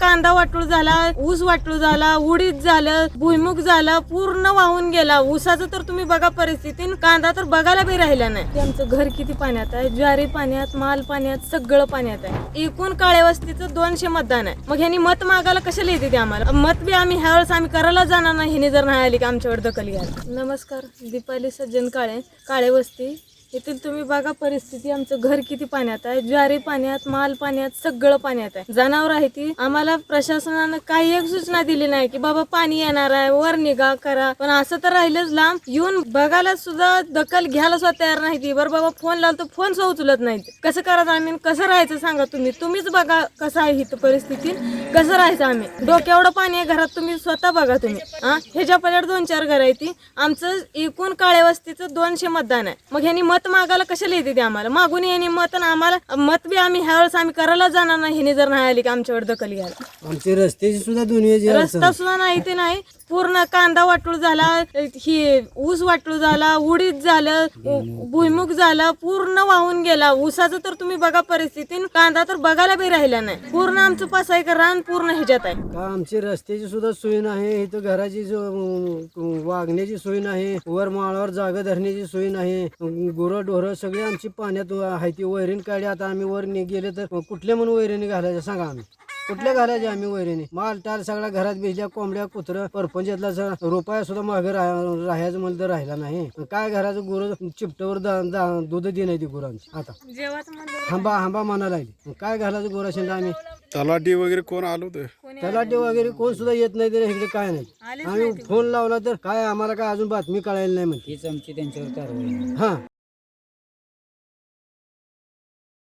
कांदा वाटूळ झाला ऊस वाटूळ झाला उडीद झालं भुईमुग झालं पूर्ण वाहून गेला. ऊसाचं तर तुम्ही बघा परिस्थिती आणि कांदा तर बघायला बी राहिला नाही. आमचं घर किती पाण्यात आहे? ज्वारी पाण्यात माल पाण्यात सगळं पाण्यात आहे. एकूण काळेवस्तीचं दोनशे मतदान आहे. मग ह्यांनी मत मागायला कशाला येते ते आम्हाला? मत बी आम्ही ह्या वेळेस आम्ही करायला जाणार नाही. ह्याने जर नाही आली की आमच्यावर दखल घ्यायला. नमस्कार दीपाली सज्जन काळे. काळे वस्ती येथील तुम्ही बघा परिस्थिती. आमचं घर किती पाण्यात आहे? ज्वारी पाण्यात माल पाण्यात सगळं पाण्यात आहे. जनावर आहे ती. आम्हाला प्रशासनानं काही एक सूचना दिली नाही की बाबा पाणी येणार आहे वर निगा करा. पण असं तर राहिलंच लांब. येऊन बघायला सुद्धा दखल घ्यायला सुद्धा तयार नाही ती. बरं बाबा फोन लावलं तर फोन सुद्धा उचलत नाही कसं करायचं आम्ही आणि कसं राहायचं सांगा तुम्ही. तुम्हीच बघा कसं आहे इथं परिस्थिती. कसं राहायचं आम्ही? डोक्यावढं पाणी आहे घरात तुम्ही स्वतः बघा तुम्ही. हा? ह्याच्या पल्याड दोन चार घर आहे ती. आमचं एकूण काळ्या वस्तीचं दोनशे मतदान आहे. मग ह्यांनी मत मागायला कशाला येते ते आम्हाला? मागून यांनी मत आणि आम्हाला मत बी आम्ही ह्या वेळेस आम्ही करायला जाणार नाही ह्याने जर नाही आली की आमच्यावर दखल घ्यायला. आमची रस्त्याची सुद्धा दुनियाची रस्ता सुद्धा नाही ते नाही. पूर्ण कांदा वाटूळ झाला ही ऊस वाटूळ झाला उडीद झालं भुईमुग झालं पूर्ण वाहून गेला. ऊसाचं तर तुम्ही बघा परिस्थिती कांदा तर बघायला बी राहिला नाही. पूर्ण आमचं एकर रान पूर्ण ह्याच्यात आहे. का आमची रस्त्याची सुद्धा सोय नाही इथं घराची जो- वागण्याची सोय नाही वर माळावर जागा धरण्याची सोय नाही गुरं ढोरं सगळी आमची पाण्यात आहे ती वैरण काढली आता आम्ही वर नि- गेले तर कुठल्या म्हणून वैरणी घालायच्या सांगा आम्ही. कुठल्या घालायचे आम्ही वैरणी? माल टाल सगळ्या घरात भिजल्या कोंबड्या कुत्र परपंचातला रुपया सुद्धा मागे राह- राहायचं म्हणलं तर राहिला नाही. काय घराचं गुरं चिपटावर दूध दे नाही ती गुरांची आता. हांबा हांबा म्हणा लागली. काय घालायचं गोरा शेंडा आम्ही तलाठी वगैरे कोण आलो तलाठी वगैरे कोण सुद्धा येत नाही तर इकडे काय नाही. आम्ही फोन लावला तर काय आम्हाला काय अजून बातमी कळायला नाही म्हणते. आमची त्यांच्यावर कारवाई. हा.